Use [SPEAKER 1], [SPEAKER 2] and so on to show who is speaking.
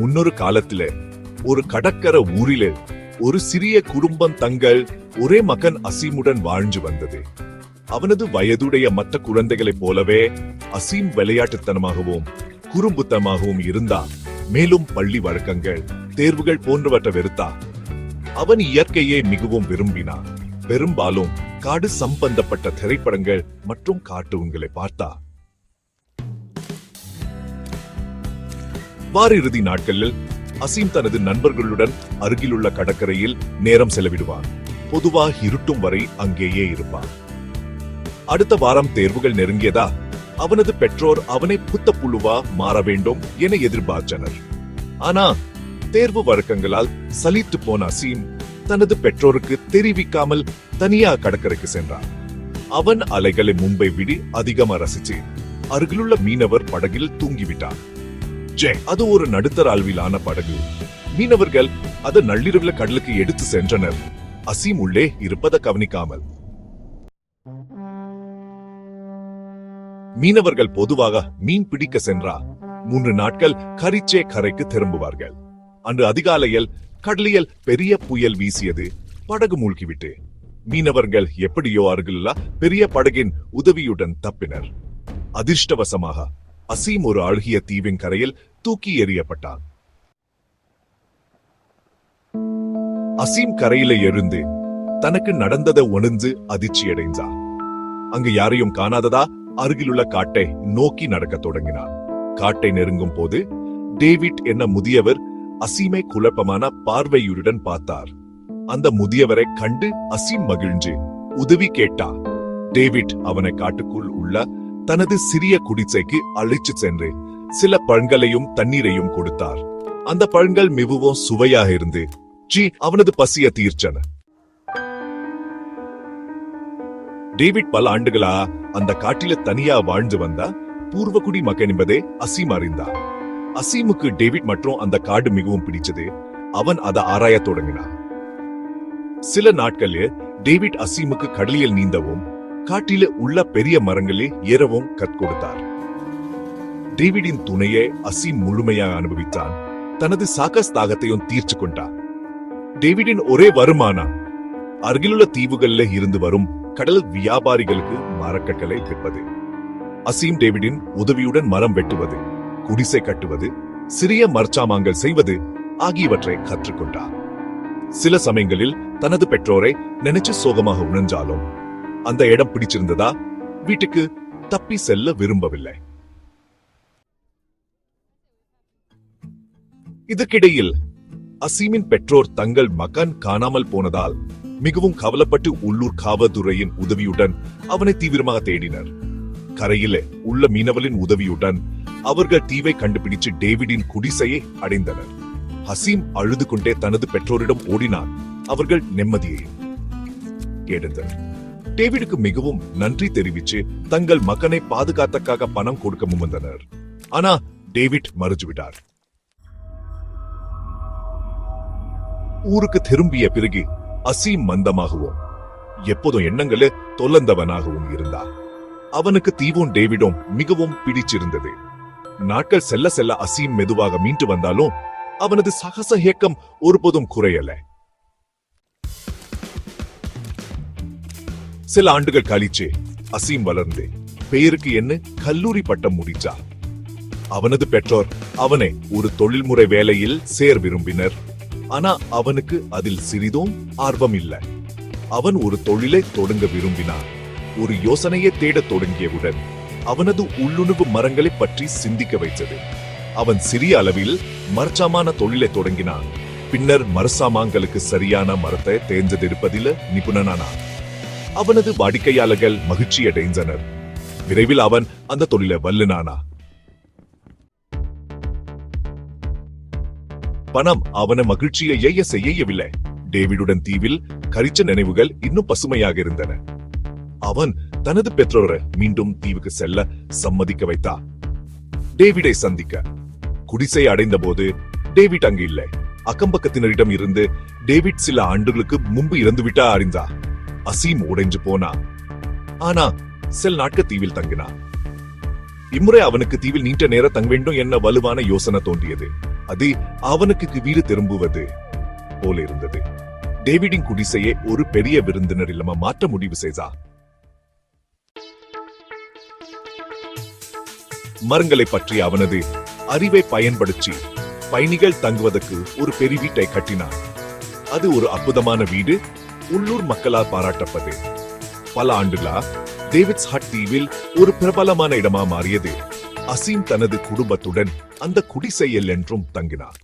[SPEAKER 1] முன்னொரு காலத்துல ஒரு கடற்கரை ஊரில ஒரு சிறிய குடும்பம் தங்கள் ஒரே மகன் அசீமுடன் வாழ்ந்து வந்தது. அவனது வயதுடைய மற்ற குழந்தைகளைப் போலவே அசீம் விளையாட்டுத்தனமாகவும் குறும்புத்தனமாகவும் இருந்தான். மேலும் பள்ளி வழக்கங்கள் தேர்வுகள் போன்றவற்றை வெறுத்தான் அவன் இயற்கையை மிகவும் விரும்பினான். பெரும்பாலும் காடு சம்பந்தப்பட்ட திரைப்படங்கள் மற்றும் கார்ட்டூன்களை பார்த்தா. வார இறுதி நாட்களில் அசீம் தனது நண்பர்களுடன் அருகிலுள்ள கடற்கரையில் நேரம் செலவிடுவான். பொதுவாக இருட்டும் வரை அங்கேயே இருப்பார் அடுத்த வாரம் தேர்வுகள் நெருங்கியதா? அவனது பெற்றோர் அவனை புத்த புழுவா மாற வேண்டும் என எதிர்பார்த்தனர். ஆனா தேர்வு வழக்கங்களால் சலித்து போன அசீம் தனது பெற்றோருக்கு தெரிவிக்காமல் தனியா கடற்கரைக்கு சென்றான். அவன் அலைகளை மும்பை விடி அதிகமா ரசிச்சு அருகிலுள்ள மீனவர் படகில் தூங்கிவிட்டான். ஜே அது ஒரு நடுத்தர அளவிலான படகு. மீனவர்கள் அது நள்ளிரவுல கடலுக்கு எடுத்து சென்றனர். அசீம் உள்ளே இருப்பதை கவனிக்காமல். மீனவர்கள் பொதுவாக மீன் பிடிக்க சென்றா மூன்று நாட்கள் கரிச்சே கரைக்கு திரும்புவார்கள். அன்று அதிகாலையில் கடலியல் பெரிய புயல் வீசியது. படகு மூழ்கிவிட்டு. மீனவர்கள் எப்படியோ அருகிலுள்ள பெரிய படகின் உதவியுடன் தப்பினர். அதிர்ஷ்டவசமாக அசீம் ஒரு அழுகிய தீவின் கரையில் தூக்கி எறியப்பட்டான். அசீம் கரையில எழுந்து தனக்கு நடந்ததை உணர்ந்து அதிர்ச்சியடைந்தான். அங்கு யாரையும் காணாததா அருகிலுள்ள காட்டை நோக்கி நடக்கத் தொடங்கினார் காட்டை நெருங்கும் போது டேவிட் என்ன முதியவர் அசீமை குழப்பமான பார்வையுடன் பார்த்தார். அந்த முதியவரை கண்டு அசீம் மகிழ்ந்து உதவி கேட்டார் டேவிட் அவனை காட்டுக்குள் உள்ள தனது சிறிய குடிசைக்கு அழைச்சு சென்று சில பழங்களையும் தண்ணீரையும் கொடுத்தார். அந்த பழங்கள் மிகவும் சுவையாக இருந்து ஜி அவனது பசிய தீர்ச்சன டேவிட் பல ஆண்டுகளா அந்த காட்டில தனியா வாழ்ந்து வந்தா பூர்வகுடி மகன் என்பதே அசீம் அறிந்தார். அசீமுக்கு டேவிட் மற்றும் அந்த காடு மிகவும் பிடிச்சது அவன் அதை ஆராயத் தொடங்கினான். சில நாட்களில் டேவிட் அசீமுக்கு கடலில் நீந்தவும் காட்டில உள்ள பெரிய மரங்களே ஏறவும் கற்கொடுத்தார். டேவிடின் துணையை அசீம் முழுமையாக அனுபவித்தான். தனது சாகஸ் தாகத்தையும் தீர்த்து கொண்டான். டேவிடின் ஒரே வருமானம் அருகிலுள்ள தீவுகள்ல இருந்து வரும் கடல் வியாபாரிகளுக்கு மரக்கட்டளை விற்பது. அசீம் டேவிடின் உதவியுடன் மரம் வெட்டுவது குடிசை கட்டுவது சிறிய மர்ச்சாமாங்கள் செய்வது ஆகியவற்றை கற்றுக்கொண்டார். சில சமயங்களில் தனது பெற்றோரை நினைச்சு சோகமாக உணர்ந்தாலும் அந்த இடம் பிடிச்சிருந்ததா? வீட்டுக்கு தப்பி செல்ல விரும்பவில்லை. இதற்கிடையில் அசீமின் பெற்றோர் தங்கள் மகன் காணாமல் போனதால் மிகவும் கவலைப்பட்டு உள்ளூர் காவல்துறையின் உதவியுடன் அவனை தீவிரமாக தேடினர். கரையிலே உள்ள மீனவலின் உதவியுடன் அவர்கள் தீவை கண்டுபிடிச்சு டேவிடின் குடிசையை அடைந்தனர். ஹசீம் அழுது கொண்டே தனது பெற்றோரிடம் ஓடினார் அவர்கள் நிம்மதியை எடுத்தனர். டேவிடுக்கு மிகவும் நன்றி தெரிவிச்சு தங்கள் மகனை பாதுகாத்தக்காக பணம் கொடுக்க முன்வந்தனர். ஆனா டேவிட் மறுத்துவிட்டார். ஊருக்கு திரும்பிய பிறகு அசீம் மந்தமாகவும் எப்போதும் எண்ணங்களே தொல்லந்தவனாகவும் இருந்தார். அவனுக்கு தீவும் டேவிடும் மிகவும் பிடிச்சிருந்தது. நாட்கள் செல்ல செல்ல அசீம் மெதுவாக மீண்டு வந்தாலும் அவனது சகச இயக்கம் ஒருபோதும் குறையல. சில ஆண்டுகள் கழிச்சு அசீம் வளர்ந்து பெயருக்கு என்ன கல்லூரி பட்டம் முடிச்சா அவனது பெற்றோர் அவனை ஒரு தொழில்முறை வேலையில் சேர் விரும்பினர். ஆனா அவனுக்கு அதில் சிறிதும் ஆர்வம் இல்லை. அவன் ஒரு தொழிலை தொடங்க விரும்பினான். ஒரு யோசனையை தேடத் தொடங்கியவுடன் அவனது உள்ளுணர்வு மரங்களை பற்றி சிந்திக்க வைத்தது. அவன் சிறிய அளவில் மரச்சாமான தொழிலை தொடங்கினான். பின்னர் மரசாமான்களுக்கு சரியான மரத்தை தேர்ந்தெடுப்பதில் நிபுணனானான். அவனது வாடிக்கையாளர்கள் மகிழ்ச்சி அடைந்தனர் விரைவில் அவன் அந்த தொழிலை வல்லுனானா? பணம் அவன மகிழ்ச்சியை எய்ய செய்யவில்லை. டேவிடுடன் தீவில் கரிச்ச நினைவுகள் இன்னும் பசுமையாக இருந்தன. அவன் தனது பெற்றோரை மீண்டும் தீவுக்கு செல்ல சம்மதிக்க வைத்தா. டேவிடை சந்திக்க. குடிசை அடைந்த போது டேவிட் அங்கு இல்லை. அக்கம்பக்கத்தினரிடம் இருந்து டேவிட் சில ஆண்டுகளுக்கு முன்பு இறந்துவிட்டா அறிந்தா. அசீம் உடைஞ்சு போனா. ஆனா சில நாட்கள் தீவில் தங்கினான் இம்முறை அவனுக்கு தீவில் நீண்ட நேரம் தங்க வேண்டும் என்ன வலுவான யோசனை தோன்றியது. அது அவனுக்கு வீடு திரும்புவது போல இருந்தது. டேவிடின் குடிசையை ஒரு பெரிய விருந்தினர் இல்லமா மாற்ற முடிவு செய்தா? மரங்களை பற்றி அவனது அறிவை பயன்படுத்தி பயணிகள் தங்குவதற்கு ஒரு பெரிய வீட்டை கட்டினான். அது ஒரு அற்புதமான வீடு. உள்ளூர் மக்களால் பாராட்டப்பட்டது. பல ஆண்டுகளா டேவிட்ஸ் ஹட் தீவில் ஒரு பிரபலமான இடமா மாறியது. அசீம் தனது குடும்பத்துடன் அந்த குடிசையில் என்றும் தங்கினார்.